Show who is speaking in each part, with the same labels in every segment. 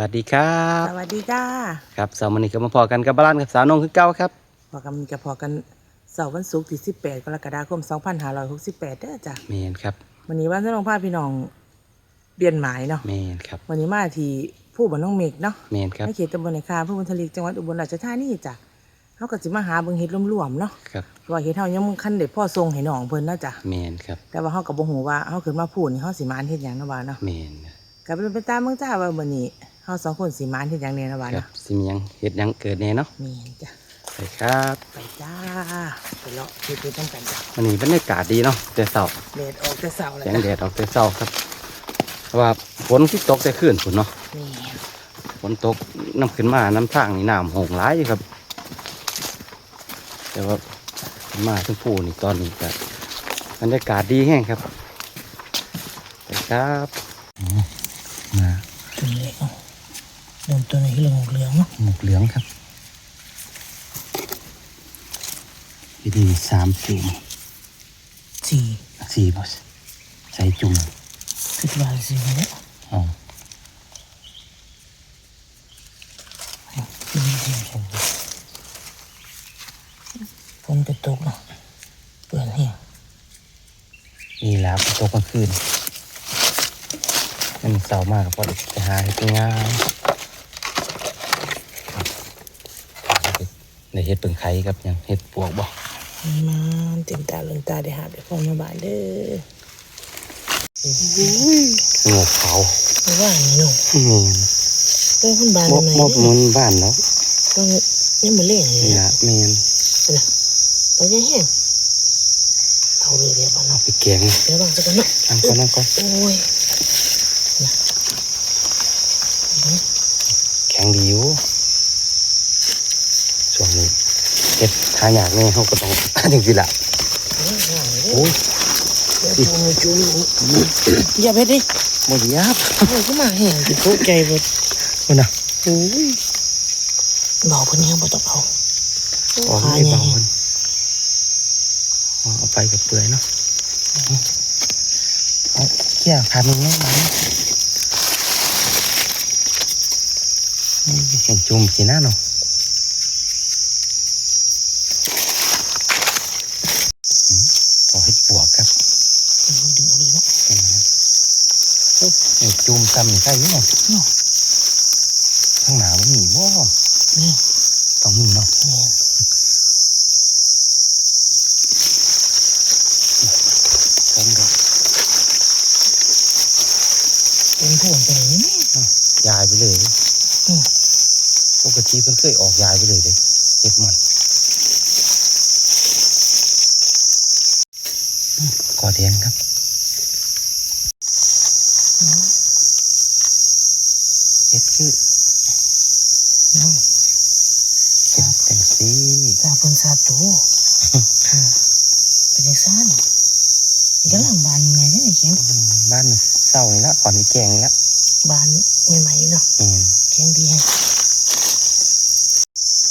Speaker 1: วัสดีครับ
Speaker 2: สวัสดีจ้า
Speaker 1: ครับสาวมันนี้ก็มาพอกันกับบ้านกับสาวนงคือเก้าครับ
Speaker 2: พอกันจะพอกันเสาร์วันศุกร์ที่18กรกฎาคม2568เด้อจ้ะ
Speaker 1: เมนครับ
Speaker 2: วันนี้วันที่น้องพาพี่น้องเรียนหมายเนาะ
Speaker 1: เมนครับ
Speaker 2: วันนี้มาที่ผู้บ้านน้องเมฆเนาะ
Speaker 1: เมนครับ
Speaker 2: ในเขตตำบลในคาผู้บันทลีจังหวัดอุบลราชธานีจ้ะเฮาก็สิมาหาเบิ่งเฮ็ดรวมๆเนาะ
Speaker 1: ครับ
Speaker 2: ว่าเฮ็ดเฮายังบ่คันได้พ่อทรงให้น้องเพิ่นเนาะจ้ะ
Speaker 1: เมนครับ
Speaker 2: แต่ว่าเฮาก็บ่ฮู้ว่าเฮาขึ้นมาพูดนี่เฮาสิมานเฮ็ดหยังเนาะว่าเนาะ
Speaker 1: เมน
Speaker 2: ก็เป็นไปตามเบิ่งจ้าว่ามื้อนี้ เฮาสองคนสิมานเฮ็ดหยังแน่เนาะว่า
Speaker 1: ครับ
Speaker 2: เนาะ
Speaker 1: สิมีหยังเฮ็ดหยังเกิดแน่เนาะ
Speaker 2: แม่นจ้ะ
Speaker 1: ไปครับ
Speaker 2: ไปจ้าไปเลาะเฮ็ดไปต้องกันจ้ะ
Speaker 1: วันนี้บรรยากาศดีเนาะแต่เสาร์
Speaker 2: แดดออกแต่เช้าแล้ว
Speaker 1: แสง
Speaker 2: จ้ะ
Speaker 1: แดดออกแต่เสาร์ครับเพราะว่าฝนที่ตกแต่คืนฝนเนาะ
Speaker 2: นี่
Speaker 1: ฝนตกน้ำขึ้นมาน้ำทางนี่น้ำโหงร้ายอยู่ครับ แต่ว่ามาทั้งผู้นี่ตอนนี้ก็บรรยากาศดีแห้งครับไปครับมา
Speaker 2: ตัวเล็กเนาะ เริ่มตัวไหนเหลืองเหลืองเนาะ
Speaker 1: หมกเหลืองครับวิธีสามจุ่ม
Speaker 2: สี่
Speaker 1: สี่บอสใส่จุ่ม
Speaker 2: สิบบาทสี่เนี่ย
Speaker 1: อ๋อ
Speaker 2: สี่สี่ฝนจะตกเนาะเปื่อนเหี่ย
Speaker 1: นี่แหล้วตกกลางคืนมันเศร้ามากเพราะเด็กจะหาให้ง่าย ในเห็ดเปิงไข่ครับยังเห็ดปวกบ่
Speaker 2: มันเต็มตาเลืมตาได้หาไปพอมาบ้านเด้อ
Speaker 1: สงบเขา
Speaker 2: ไม่ว่านี่หนู
Speaker 1: อืม
Speaker 2: เอ้คนบ้าน
Speaker 1: ม
Speaker 2: ทำ
Speaker 1: บ
Speaker 2: ไม
Speaker 1: มบมันบ้านแล้ว
Speaker 2: ต้องยังมาเล่นเลย
Speaker 1: นี่
Speaker 2: นะ
Speaker 1: ละเมน
Speaker 2: ต้องยังแห้งเอาเลยเดี๋ยวบ้าน
Speaker 1: เอา
Speaker 2: เนาะ
Speaker 1: ไปแกง
Speaker 2: เดี๋ยวบางสักกันเนาะ
Speaker 1: นั่งก่อนนั่งก่อน
Speaker 2: โอ้ย
Speaker 1: แข็งดีอยู่ช่วงนี้เห็ดทาอยากนี่เขาก็ต้องจริงๆละ
Speaker 2: ห่างเลย
Speaker 1: โอ้ย
Speaker 2: จูงจูงอย่าไปดิ
Speaker 1: หมดยับ
Speaker 2: โอ้ยก็มาแห้งจิตใจหมด
Speaker 1: คนน่ะโอ้ย
Speaker 2: เบาคนนี้บ่ต้องเอา
Speaker 1: ออกไม่เบาคนเอาไปกับเปลือยเนาะเอาเขี่ยขามึงไม่มานี่เห็นจุ่มสีหน้าเนาะอืมขอให้ปวกครับ
Speaker 2: ดึงเอาเลยเนาะ
Speaker 1: เอ้ยเห็นจุ่มซ้ำนี่ใช่ไหมเนาะข้างหน้ามันมีบ่
Speaker 2: นี่
Speaker 1: ต้องมีเนาะ
Speaker 2: นี่
Speaker 1: เพิ่มดอก
Speaker 2: เป็นผู้คนไปไหนนี่
Speaker 1: ยายไปเลย
Speaker 2: อืม
Speaker 1: ปกติเพิ่นเคยออกยายไปเลยเด้เห็ดมันอืมกอแดงครับ เห็ดคือ
Speaker 2: น้อง
Speaker 1: เห็ดเป็นสี
Speaker 2: ตาเป็นซาโตเป็นยังซ่านอีกหลังบานไงนี่เขียน
Speaker 1: อืมบ้านเศร้านี่ละก่อนนี่แกงนี่ละ
Speaker 2: บานใหม่ๆเนาะ
Speaker 1: แม่น
Speaker 2: แข็งดีแฮะ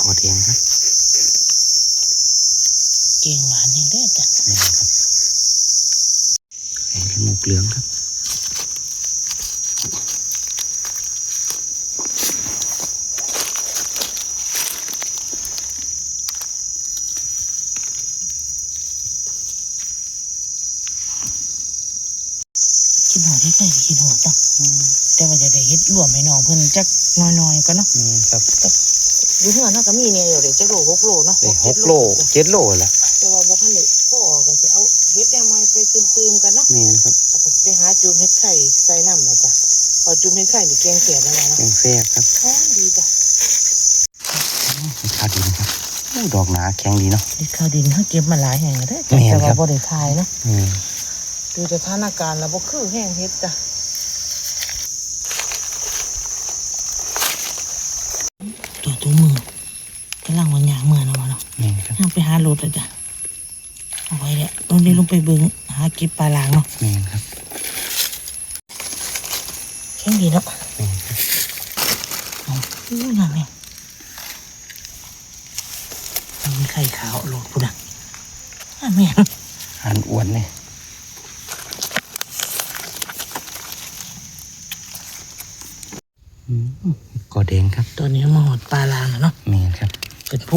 Speaker 1: กอแดงครับ
Speaker 2: เก่งหวานเองเด้อจ้ะ
Speaker 1: แม่นครับไอ้ละมุกเหลืองครับ
Speaker 2: กินหอดได้ใกล้กินหอดเนาะแต่ว่าจะได้เฮ็ดรวมให้น้องเพิ่นจักน้อยๆก็เนาะ
Speaker 1: แม่นครับ
Speaker 2: อยู่เฮือนเนาะก็มีเนี่ยเดี๋ยวจักโลหกโลเนาะ
Speaker 1: ได้หกโลเจ็ดโลละ
Speaker 2: แต่ว่าบ่คันได้พ่อก็สิเอาเฮ็ดแนวใหม่ไปตืมๆกันเนาะ
Speaker 1: แม่นครับ
Speaker 2: อาจจะไปหาจูมเฮ็ดไข่ใส่น้ำนะจ๊ะพอจูมเฮ็ดไข่นี่แกงเขียดแล้วนะ
Speaker 1: แกงแซ่บครับ
Speaker 2: หอมดีจ้ะ
Speaker 1: ขาดีนะครับโอ้ดอกหนาแข็งดีเนาะ
Speaker 2: เฮ็ดข้าวดินเขาเก็บมาหลายแห่งแล้วเด้อ
Speaker 1: แม่น
Speaker 2: แต่
Speaker 1: ครั
Speaker 2: ว่า
Speaker 1: บ
Speaker 2: บ่ได้ทายเนาะ
Speaker 1: อืม
Speaker 2: ดูสถานการณ์แล้วบ่คือแห้งเฮ็ดจ้ะตัวตัวมือกำลังวันยางเมื่อนะวะเนาะ
Speaker 1: แม่นครับ
Speaker 2: ย่างไปหารถเลยจ้ะเอาไว้แล้วตรงนี้ลงไปเบิ่งหาเก็บปลาลางเนาะ
Speaker 1: แม่นครับ
Speaker 2: แข็งดีเนาะ
Speaker 1: แม่นครับ
Speaker 2: อู้งามแม่มันมีไข่ขาวโหลดพุ่นอะอะแม่
Speaker 1: หันอ้วนเนี่ยอืม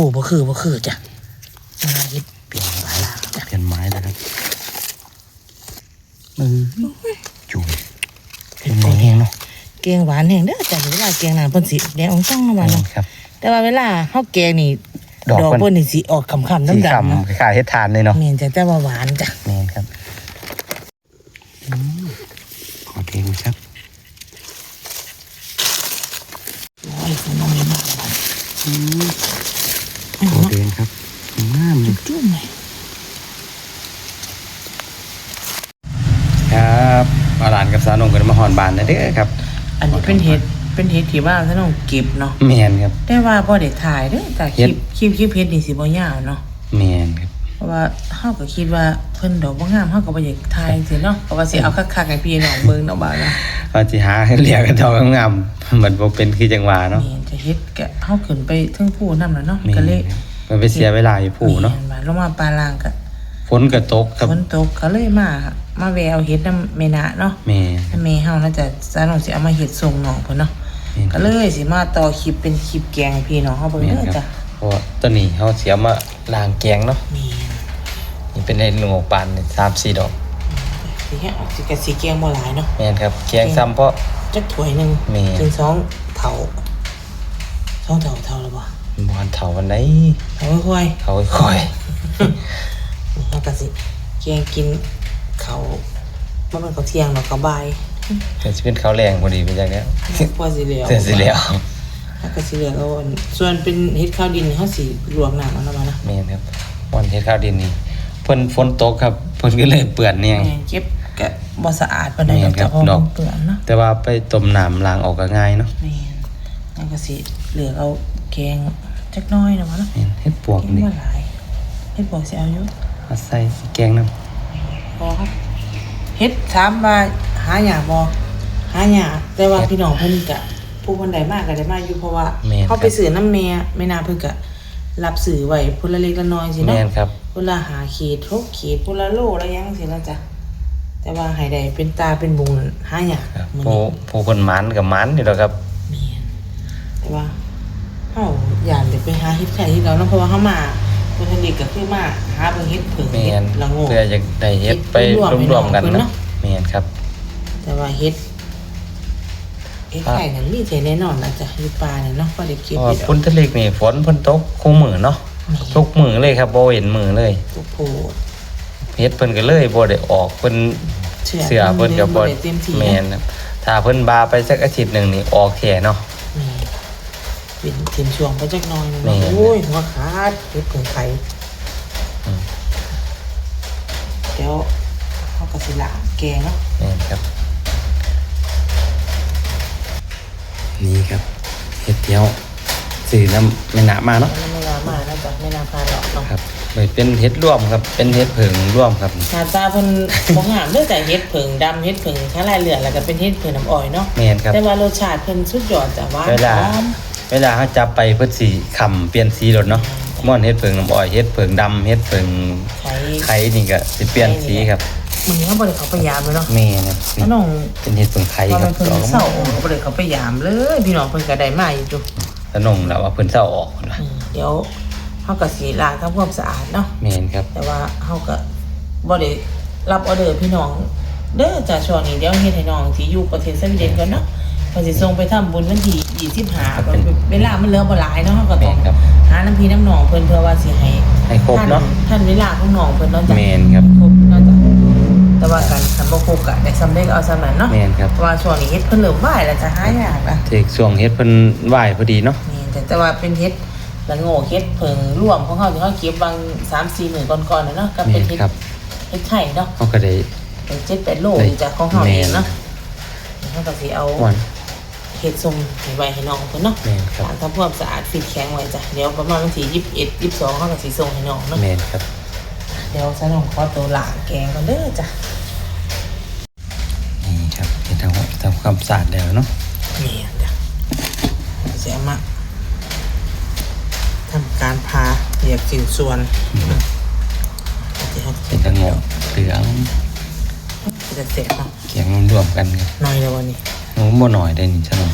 Speaker 2: ผู้บ่คือบ่คือจ้ะมาเฮ็ดเปลี่ยนปลาลางจ้ะ
Speaker 1: เปลี่ยนไม้แล้วครับเออจุ่มเป็นไม้แห้งเนาะ
Speaker 2: แกงหวานแห้งเด้อจ้ะเวลาแกงน่ะเพิ่นสิแดงอองช่องน้ำมันเนาะ
Speaker 1: ครับ
Speaker 2: แต่ว่าเวลาเฮาแกงนี่
Speaker 1: ดอก
Speaker 2: ดอก
Speaker 1: เพิ่น
Speaker 2: เพิ่นนี่สิออกคำๆ
Speaker 1: สี
Speaker 2: ดำๆเนาะ
Speaker 1: คำคล้ายๆเฮ็ดทานเลยเนาะ
Speaker 2: แม่นจ้ะแต่ว่าหวานจ้ะ
Speaker 1: นี่ครับอืมขอเทงครับ
Speaker 2: โอ้ยคุณน้องมีมากบาด
Speaker 1: อืมขอเทงครับงามเลย
Speaker 2: จุ่มๆเลย
Speaker 1: ครับมาหลานกับสาวนงกันมา หอนบานนะเด้อครับ
Speaker 2: อันนี้เป็นเห็ดเป็นเห็ดที่ว่าท่านต้องเก็บเนาะ
Speaker 1: แมนครับ
Speaker 2: แต่ว่าบ่ได้ถ่ายเด้อแต่ค
Speaker 1: เฮ็
Speaker 2: ลิ
Speaker 1: ด
Speaker 2: ปคลิปคลิปเฮ็ดนี่สิบ่ยาวเนาะ
Speaker 1: แมนครับ
Speaker 2: เพราะว่าเฮาก็คิดว่าเพิ่นดอกบ่งามเฮาก็บ่อยากถ่ายจังซี่เนาะเพราะว่าสิเอาคักๆให้พี่น้องเบิ่งเนาะบ่าวนะ
Speaker 1: ว่าสิหาให้เหลียกกันดอกงามๆเหมือนบ่เป็นคือจังหวะเนาะ
Speaker 2: นี่จะเฮ็ดก็เฮาขึ้นไปเทิงผู้นำแล้วเนาะ
Speaker 1: แม่น
Speaker 2: ก็เลย
Speaker 1: ครับมันไปเสียเวลาอยู่ผู้เนาะ
Speaker 2: แม่บาดลงมาปลาลางก็
Speaker 1: ฝนก็ตกครับ
Speaker 2: ฝนตกก็เลยมา มาแววเฮ็ดนำแม่นะเนาะ
Speaker 1: แม่น
Speaker 2: ถ้าแม่เฮาน่าจะสาน้องสิเอามาเฮ็ดส่งน้องเพิ่นเนาะ
Speaker 1: แม่น
Speaker 2: ก็เลยสิมาต่อคลิปเป็นคลิปแกงให้พี่น้องเฮาเบิ่ง
Speaker 1: แม่น
Speaker 2: เด้อ
Speaker 1: ครั
Speaker 2: จ้ะ
Speaker 1: บเพราะว่าตอนนี้เฮาเสียมาล้างแกงเนาะ
Speaker 2: นี่
Speaker 1: นี่เป็นไอ้หนูปานนี่3-4ดอก
Speaker 2: สิแค่ออกสิกะสิแกงบ่หลายเนาะ
Speaker 1: แม่นครับแกงซ้ำเพราะ
Speaker 2: จักถ้วยหนึง
Speaker 1: แม่
Speaker 2: ถึงสองเท่าสองเท่าเท่าแล้วบ่
Speaker 1: บ่ทันเฒ่าวันใด
Speaker 2: เท่าค่อย
Speaker 1: เฒ่าค่อย
Speaker 2: ๆนี่เฮาก็สิแกงกิน ข้าวบ่แม่นข้าวเที่ยงเนาะข้าวบ่าย
Speaker 1: ๆก็สิเป็นข้าวแรงพอดีเป็นจังแล้ว
Speaker 2: กว่าสิแล้ว
Speaker 1: เสร็จสิแล้ว
Speaker 2: แล้วก็สิเหลือเอาอันส่วนเป็นเฮ็ดข้าวดินนี่เฮาสิลวกน้ำมันเอามานะ
Speaker 1: แม่นครับวันเฮ็ดข้าวดินนี่เพิ่นฝนตกครับเพิ่นก็เลยเปื้อนเนี่ย
Speaker 2: แม่นเก็บก็บ่สะอาดปานใด
Speaker 1: แม่
Speaker 2: ดอนก
Speaker 1: ครั
Speaker 2: จ้ะ
Speaker 1: บ
Speaker 2: เพราะ
Speaker 1: ดอก
Speaker 2: มันเปื้อนเนาะ
Speaker 1: แต่ว่าไปต้มน้ำล้างออกก็ง่ายเนาะ
Speaker 2: แม่นแล้วก็สิเหลือเอาแกงจักหน้อยเนาะวะเนาะ
Speaker 1: แม่นเฮ็ดปวก
Speaker 2: แกง
Speaker 1: นี่
Speaker 2: บ่หลายเฮ็ดบ่สิเอาอยู่
Speaker 1: เอาใส่แกงน้
Speaker 2: พอครับเฮ็ดถามว่าหาหยาบ่หาหยาแต่ว่าพี่น้องเพิ่นก็ผู้คนใดมากก็ได้มาอยู่เพราะว่าำ
Speaker 1: แม่นค
Speaker 2: เขา
Speaker 1: รับ
Speaker 2: ไปซื้อน้ำแม่แม่นาเพิ่นก็รับซื้อไว้พุ่นละเล็กละน้อยสิ
Speaker 1: แม่
Speaker 2: เนาะ
Speaker 1: นครับ
Speaker 2: พุ่นละหาขีดทุกขีดพุ่นละโลละหยังสิเนาะจ้ะแต่ว่าให้ได้เป็นตาเป็นบุงหาหยา
Speaker 1: ครับ
Speaker 2: มื้อ
Speaker 1: ผู้
Speaker 2: นี้
Speaker 1: ผู้คนหมันกับหมันนี่แหละครับ
Speaker 2: แม่นแต่ว่าเฮาอยากได้ไปหาเฮ็ดไข่ที่เราเนาะเพราะว่าเฮามา พุ่นทะเลก็คือมาหาเบิ่งเฮ็ดเผิง
Speaker 1: แม่
Speaker 2: เฮ็ด
Speaker 1: น
Speaker 2: ละโงก
Speaker 1: เพื่อจะได้เฮ็ดไป
Speaker 2: เฮ็ดรวมๆ
Speaker 1: รวมๆกัน
Speaker 2: ให้น้องเพิ่น
Speaker 1: เนาะ
Speaker 2: เนาะ
Speaker 1: แม่นครับ
Speaker 2: แต่ว่าเฮ็ดเฮ็ดไข่นั้นมีใจแน่นอนนะจ๊ะอยู่ป่าเนี่ยเนาะก็ได้
Speaker 1: เพ
Speaker 2: เก็บ
Speaker 1: ราะว่า
Speaker 2: เฮ็ด
Speaker 1: พุ่นทะเลนี่ฝนเพิ่นตกคู่มือเนาะทุกมือเลยครับบ่เห็นมือเลย
Speaker 2: ทุกโพด
Speaker 1: เฮ็ดเพิ่นก็เลยบ่ได้ออกเพิ่น
Speaker 2: เชื่อ
Speaker 1: เสือเพิ่นก็บ่
Speaker 2: ได้เต็มที่
Speaker 1: แม่นครับถ้าเพิ่นบาไปสักอาทิตย์หนึงนี่ออกแท้เนาะ
Speaker 2: นี่ เป็นทีมช่วงไปจักหน่อยหนึง
Speaker 1: แม่
Speaker 2: เนาะโอ้ยหัวขาดเฮ็ดเพิ่งไข่
Speaker 1: อืม
Speaker 2: เดี๋ยวเฮาก็สิล้างแกงเนาะ
Speaker 1: แม่นครับ นี่ครับเฮ็ดเที่ยวสื่อน้ำแม่น้ำมาเนาะ
Speaker 2: ไม่น่ามานะจ๊ะไม่น่าพาดอกเนาะ
Speaker 1: ครับเลยเป็นเฮ็ดร่วมครับ เป็นเฮ็ดเผิงร่วมครับ
Speaker 2: หน้าตาเพิ่นบ่งามเด้อแต่เฮ็ดเผิงดำเฮ็ดเผิงทั้งลายเหลืองแล้วก็เป็นเฮ็ดเผิงน้ำอ้อยเนาะ
Speaker 1: แม่นครับ
Speaker 2: แต่ว่ารสชาติเพิ่นสุดยอดจ้ะหวาน
Speaker 1: เวลา
Speaker 2: หอม
Speaker 1: เวลาเขาจับไปเพื่อสีขำเปลี่ยนสีรถเนาะม่อนเฮ็ดเผิงน้ำอ้อยเฮ็ดเผิงดำเฮ็ดเผิง
Speaker 2: ไข่
Speaker 1: ไข่นี่ก็สิเปลี่ยนสีครับ
Speaker 2: มื้อนี้เฮาบ่ได้เข้าไปยามเลยเนาะ
Speaker 1: แม่ครับนี่
Speaker 2: ถ้าน้อง
Speaker 1: เป็นเฮ็ดเผิงไข่
Speaker 2: ว่า
Speaker 1: ครั
Speaker 2: มั
Speaker 1: บ
Speaker 2: นเพิ่น
Speaker 1: ดอก
Speaker 2: เศร้าก็บ่ได้เขาไปยามเลยพี่น้องเพิ่นก็ได้มาอยู่จุ
Speaker 1: ตะนงแล้วว่าเพิ่นเศร้าออกพุ่นว่า
Speaker 2: อืมเดี๋ยวเฮาก็สิล้างทำความสะอาดเนาะ
Speaker 1: แม่นครับ
Speaker 2: แต่ว่าเฮาก็บ่ได้รับออเดอร์พี่น้องเด้อจ้ะช่วงนี้เดี๋ยวเฮ็ดให้น้องที่อยู่ประเทศสวีเดนก่อนเนาะเพิ่นสิส่งไปทำบุญวันที่25ก็เวลามันเหลือบ่หลายเนาะเฮาก็ต้อง
Speaker 1: แม่นครับ
Speaker 2: หาน้ำพี่น้ำน้องเพิ่นเพื่อว่าสิให้
Speaker 1: ให้ครบเนาะ
Speaker 2: ท่ท่านเวลาของน้องเพิ่นเนาะจ้ะ
Speaker 1: แม่นครับ
Speaker 2: ครบเนาะจ้ะแต่ว่าการคันบ่ครบก็ได้สำเร็จก็เอาสำนั้นเนาะ
Speaker 1: แม่นครับ
Speaker 2: เพราะว่าช่วงนี้เฮ็ดเพิ่นเริ่มไหวแล้วจะหายากละ
Speaker 1: เทกช่วงเฮ็ดเพิ่นไหว้พอดีเนาะ
Speaker 2: นี่แต่แต่ว่าเป็นเฮ็ดละโง่เฮ็ดเพิงร่วมของเขาที่เขาเก็บบาง3-4หมื่นก่อนๆน่ะเนาะก็
Speaker 1: แม่
Speaker 2: เป็น
Speaker 1: น
Speaker 2: เฮ็ด
Speaker 1: ครับ
Speaker 2: เฮ็ดไข่เนาะ
Speaker 1: เขาก็ได้
Speaker 2: เป็น7-8โล
Speaker 1: ได้
Speaker 2: อยู่จากของเขาเองเนาะ
Speaker 1: แม่
Speaker 2: เขาก็สิเอา
Speaker 1: ม่วน
Speaker 2: เฮ็ดส่งให้ไว้ให้น้องเพิ่นเนาะ
Speaker 1: แม่นครับ
Speaker 2: ล้างทำความสะอาดฟิตแข็งไว้จ้ะเดี๋ยวประมาณวันที่21 22เขาก็สิส่งให้น้องเนาะ
Speaker 1: แม่นครับ
Speaker 2: เดี๋ยวซะน้องขอตัวล้างแกงก่อนเด้อจ้ะ
Speaker 1: นี่ครับเฮ็ดทำทำความสะอาดแล้วเนาะ
Speaker 2: นี่จ้ะเสียมาทำการพาเหยียบสิ่งส่วนที่เขา
Speaker 1: เป็นตะงอกเหลือง
Speaker 2: จะเสียเนาะ
Speaker 1: เกียงรวมๆกันครับ
Speaker 2: น้อยเลยวันนี้
Speaker 1: โอ้บ่หน่อยได้นี่ซะหน่อย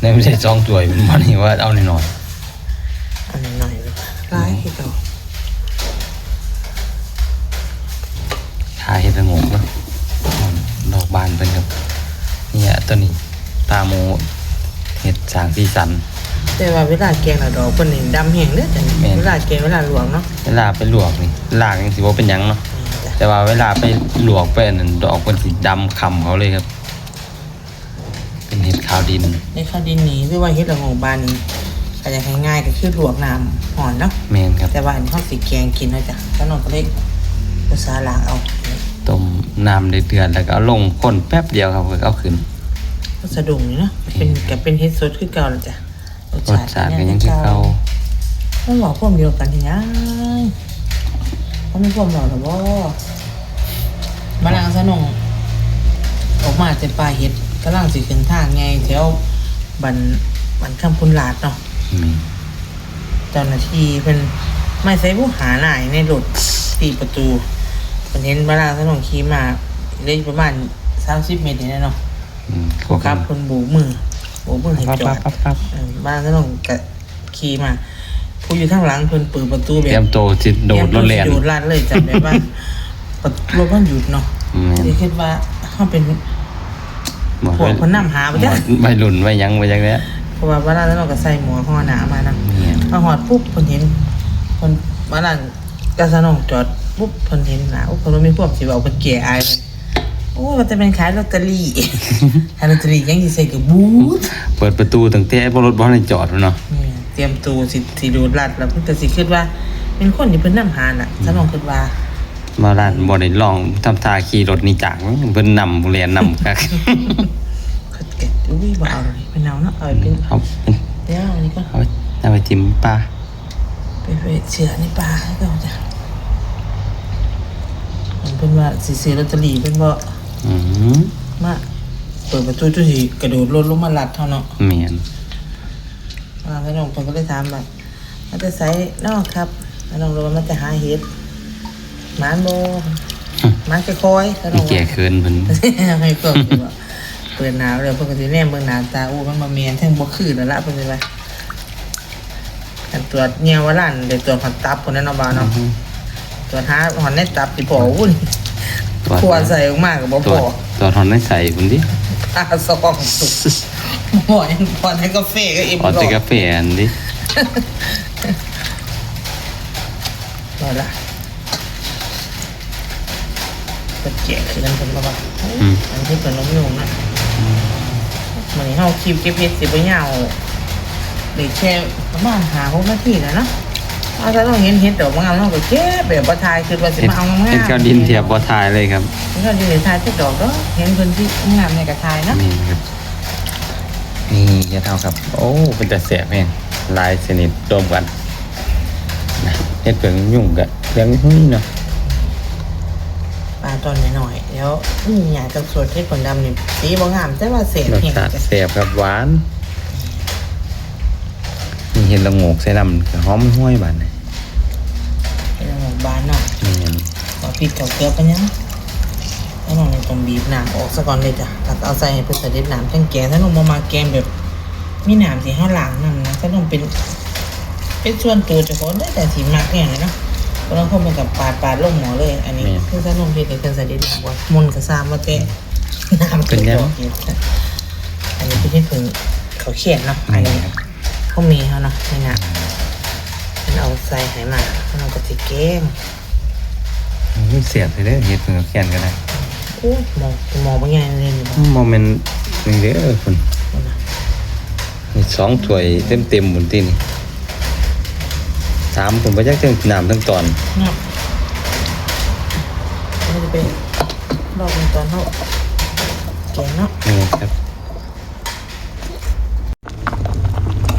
Speaker 1: ได้ไม่ใช่ซองตัวยมันบ่นี่ว่าเอาหน่อย
Speaker 2: อันนี้น้อยเลยร้ายคือเก่า
Speaker 1: ทาเห็ดระโงกเนาะดอกบานเป็นกับเนี่ยตัวนี้ตาโมเห็ดสางสีสัน
Speaker 2: แต่ว่าเวลาแกงละดอกเพิ่นนี่ดำแห้งเด้อจ้ะนี่
Speaker 1: แม่น
Speaker 2: เวลาแกงเวลาลวกเนาะ
Speaker 1: เวลาไปลวกนี่ลากยังสิว่าเป็นหยังเนาะ
Speaker 2: นี่จ้ะ
Speaker 1: แต่ว่าเวลาไปลวกไปอันนั้นดอกเป็นสีดำคำเขาเลยครับเป็นเห็ด ขาวดิน
Speaker 2: ในข้าวดินนี้หรือว่าเฮ็ดละโงกบานนี้ก็จะง่ายๆก็คือลวกน้ำห่อนเนาะ
Speaker 1: แมนครับ
Speaker 2: แต่ว่าอันนี้เขาสิแกงกินเนาะจ้ะแล้วน้องก็เลยอุตส่าห์ล้างเอา
Speaker 1: ต้มน้ำเดือดๆแล้วก็เอาลงคนแป๊บเดียวครับก็เอาขึ้น
Speaker 2: ก็สะดุ้งนี่เนาะเป็นกับเป็นเฮ็ดสดคือเก่าแล้วจ้ะ
Speaker 1: รสชาติก็ยังคือเก่า
Speaker 2: ต้องบอกพวกเดียวกันที่ยังเขาไม่พวกเราหรอกว่ามาล้างซะน้องออกมาแต่ปลายเฮ็ด กำลังสิขึ้นทางไงแถวบันบันคำพุนลาดเนาะ
Speaker 1: อืม
Speaker 2: เจ้าหน้าที่เป็นไม่ใส่ผู้หาหน่ายในรถตีประตูเป็นเห็นบาราสนองขี่มาเลยประมาณสามสิบเมตรนี่แหละเนาะ
Speaker 1: อืม
Speaker 2: ครับคนโบูมือโบูมือให้
Speaker 1: ปั๊บ
Speaker 2: จอ
Speaker 1: ปั๊
Speaker 2: ด
Speaker 1: บปั๊บปั๊บ
Speaker 2: เออบาราสนองกะขี่มาผู้อยู่ข้างหลังเพิ่นเปิดประตูแบ
Speaker 1: เตรีย
Speaker 2: บ
Speaker 1: มโตวจิตโดดรถแลน
Speaker 2: โดดลาดเลยจับแบบว่าประตูรถมันหยุดเนาะ
Speaker 1: อืม
Speaker 2: ที่คิดว่าเขาเป็น
Speaker 1: บอก
Speaker 2: พวกคนนำหาไปจ้ะ
Speaker 1: ใบหลุ่นใบหยังใบยังเนี้ย
Speaker 2: เพราะว่าบาราสนองก็ใส่หมวกห่อหนามานะ
Speaker 1: เนี่ย
Speaker 2: มาหอดปุ๊บเพิ่นเห็นเพิ่นมานั่นกาสนองจอดปุ๊บเพิ่นเห็นหนาอุ๊บเพิ่นว่ามีพวกสิว่าเอาเพิ่นแก่อายเพิ่นโอ้มันจะเป็นขายลอตเตอรี่ขายลอตเตอรี่ยังสิใส่กับบูท
Speaker 1: เปิดประตูตั้งแต่บนรถบอลในจอดแล้วเนาะ
Speaker 2: นี่เตรียมตูสิสิดูดลัดแล้วเพิ่นก็สิคิดว่าเป็นคนที่เพิ่นนำหาน่ะสนองคิดว่า
Speaker 1: มาร้านบอได้ลองทำทาขี่รถหนี่จากเพิ่นนำเรียนนำครับ
Speaker 2: เขาเก็บอุ้ยบ่เอาเลยเป็นเอาเนาะเอาไปเป็น
Speaker 1: เอาเป็น
Speaker 2: เดี๋ยวอันนี้ก็
Speaker 1: เอาเอาไปจิ้มปลา
Speaker 2: ไปไปเชื่อในป่าให้เขาจ้ะเพิ่นว่าสิซื้อลอตเตอรี่เพิ่นบ่
Speaker 1: อืม
Speaker 2: มาเปิดประตูจุสิกระโดดรถลงมาลัดเท่าเนาะ
Speaker 1: เมียน
Speaker 2: อ่าพี่น้องผมก็เลยถามแบบมาจะใส่นอกครับพี่น้องรู้ว่ามันจะหาเห็ด หมานโบหมานจะคอยพี่น้
Speaker 1: มี
Speaker 2: อง
Speaker 1: แก่เคินเพิ่น
Speaker 2: ให้เพิ่มดีกว่าเปิดหนาวเลยปกติแนมเบิ่งหนาตาอู้มันมาเมียนแท่งบ่คืนแล้วละเพิ่นสิว่าอันตรวจเงียวว่าลั่นเดี๋ยวตรวจหัดตับคนนั้นเนาะบ่าวเนาะตรวจหาหันในตับสิพอวุ่น
Speaker 1: ตัว
Speaker 2: ขวดใส่ออกมาก็บ่
Speaker 1: ตั
Speaker 2: พ
Speaker 1: ว
Speaker 2: อ
Speaker 1: ตัวทอนได้ใส่พุ่นดิ
Speaker 2: ตาสองสุดบ่ยังพอในกาแฟก็อิ่ม
Speaker 1: ออ
Speaker 2: ร
Speaker 1: ติ
Speaker 2: อ
Speaker 1: กาแฟอันดิ
Speaker 2: นั่ นล่ะก็แจกคือกันเพิ่นบ่ว่า
Speaker 1: อืม
Speaker 2: อันที่เป็นนมยุ่งนะมื้อนี้เฮาคลิปเก็บเฮ็ดสิบ่ยาวเด็กแค่ประมาณ5 6นาทีแล้วเนาะเอาถ้าเราเห็นเฮ็ดดอกงามเราก็เก็บแบบบ่ทายคือว่าสิ
Speaker 1: เฮ็ด
Speaker 2: มาเอางามๆ
Speaker 1: เฮ็ดข้าวดินเทียบบ่ทายเลยครับ
Speaker 2: เฮ็ดข้าวดินเดี๋ยวทายจักดอกเด้อเห็นเพิ่นที่งามในกระทายเนาะ
Speaker 1: นี่ครับนี่เฮ็ดเท่าครับ โอ้เป็นแต่แสบแฮงหลายชนิดรวมกันนะเฮ็ดเพิ่งยุ่งกะเรื่องนี้เนาะ
Speaker 2: ปลา ตอนน้อยๆแล้วอือหยาจักสดเฮ็ดผลดำนี่สีบ่งามแต่ว่าเศษ
Speaker 1: รส
Speaker 2: เห็น
Speaker 1: ชาติ
Speaker 2: จ้ะ
Speaker 1: แสบครับหวานนี่เห็ดละโงกใส่น้ำก็หอมห้วยบาดนี่
Speaker 2: เป็นหมกบานเนาะ
Speaker 1: นี่อัน
Speaker 2: ขอพริกกับเกลือปะยังให้น้องในตรงบีบน้ำออกซะก่อนเลยจ้ะตักเอาใส่ให้เพื่อใส่เด็ดน้ำทั้งแกงถ้าน้องมามาแกงแบบมีน้ำสีห้าหลังน้ำนะถ้าน้องเป็น เป็นส่วนตัวเฉพาะได้แต่สีมักเนี่ยเลยเนาะ ก็ต้องเข้าไปกับปาดปาดลงหมอเลย อันนี้คือถ้าน้องเพียรเพื่อใส่เด็ดน้ำว่ามุนกระซามมาเตะน้ำเป็นดอกเห็ดอันนี้เป็นที่ถึงเขาเขียนเนาะอัน
Speaker 1: นี่
Speaker 2: นี้
Speaker 1: ครับ
Speaker 2: เขามีเขาเนาะนี่นะมันเอาใส่ไหมาแล้วเราก็จะแกง
Speaker 1: อืมเสียบเลยเด้อเฮ็ดเพิ่งกับแคนก็ได้
Speaker 2: โอ้ยมองมองบางอย่างเลยนี่
Speaker 1: โมเมนต์นี่เด้อคุณ
Speaker 2: บ่นะ
Speaker 1: นี่สองถ้วยเต็มๆหมุนตีนี่สามผมไปจักเรื่องน้ำทั้งตอน
Speaker 2: เนาะเราจะไปรอบเป็นตอนเขาแกงเนาะ
Speaker 1: นี่ครับ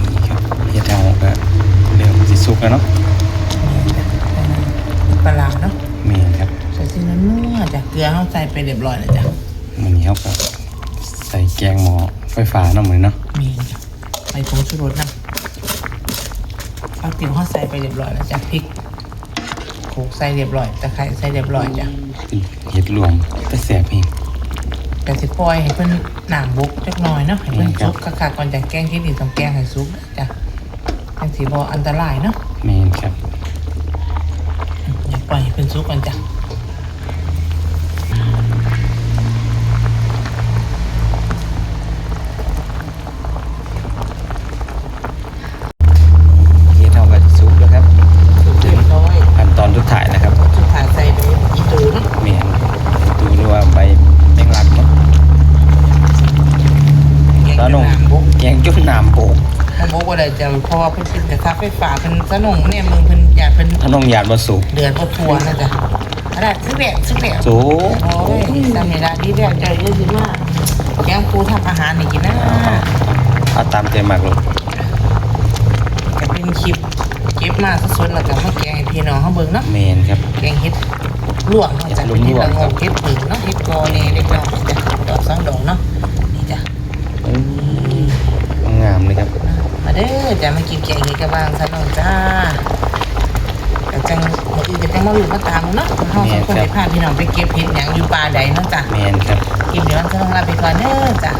Speaker 1: นี่ครับเฮ็ดเอาก็เริ่มสิสุกแล้วเนาะ
Speaker 2: ปลาร้าเนาะ
Speaker 1: มีครับ
Speaker 2: ใส่ซีนนัวจ้ะเกลือเขาใส่ไปเรียบร้อยแล้วจ้ะ
Speaker 1: มันนี้เขาก็ใส่แกงหม้อไฟฟ้าเนาะเหมือนเนาะ
Speaker 2: มีจ้ะใส่ผงชูรสนะ เอาติ๋วเขาใส่ไปเรียบร้อยแล้วจ้ะพริกโขลกใส่เรียบร้อยตะไคร้ใส่เรียบร้อยจ้ะ
Speaker 1: เฮ็ดรวมแต่แสบเอง
Speaker 2: แต่สิปล่อยให้เพิ่นหนังบุกจักหน่อยเนาะให้เพิ่น
Speaker 1: อืมครับ
Speaker 2: ซุกคักๆก่อนจะแกงที่ดีต้องแกงให้ซุกจ้ะจังสิบ่อันตรายเนาะ
Speaker 1: แแมนครับ
Speaker 2: อย่าปล่อยให้เป็นซุกก่อนจ้ะ
Speaker 1: เพิ่
Speaker 2: นเป็นกระซับไฟฟ้าเพิ่นสนงเนี่ยมึงเพิ่นอยากเพิ่น
Speaker 1: ถ้าน้องหยาดมาสุก
Speaker 2: เดือดบ่ทัวนะจ๊ะอะไรซื้อแบกซื้อแบก
Speaker 1: สู
Speaker 2: โอ้ยสามีดาดีแบบใจเยอะสิว่าแกงปูทำอาหารให้กินนะ
Speaker 1: เอาตามใจมากเลย
Speaker 2: ก็เป็นคลิปเก็บมาสดๆแล้วก็มาแกงให้พี่น้องเฮาเบิ่งเนาะ
Speaker 1: แมนครับ
Speaker 2: แกงเฮ็ดลวกเนาะจ้ะเป็นเฮ็ดละโงกเฮ็ดผึ่งเนาะเฮ็ดกอนี่เล็กน้อยจ้ะดอกสองดอกเนาะนี่จ้ะ
Speaker 1: เอ้ยงามเลยครับ
Speaker 2: มาเด้อจ้ะมากินแกงเฮ็ดกระบางซะน้องจ้าก็จังมื้ออื่นก็จังมาลุ้นมาตามเนาะเฮาสองคนได้พาพี่น้องไปเก็บเห็ดหยังอยู่ป่าใดเนาะจ้ะ
Speaker 1: แมนครับ
Speaker 2: กินเดี๋ยวมันจะต้องลาไปก่อนเด้อจ้ะ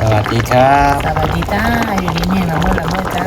Speaker 1: สวัสดีครับ
Speaker 2: สวัสดีจ้าอยู่ดีเนี่ยน้องมดละเมอจ้า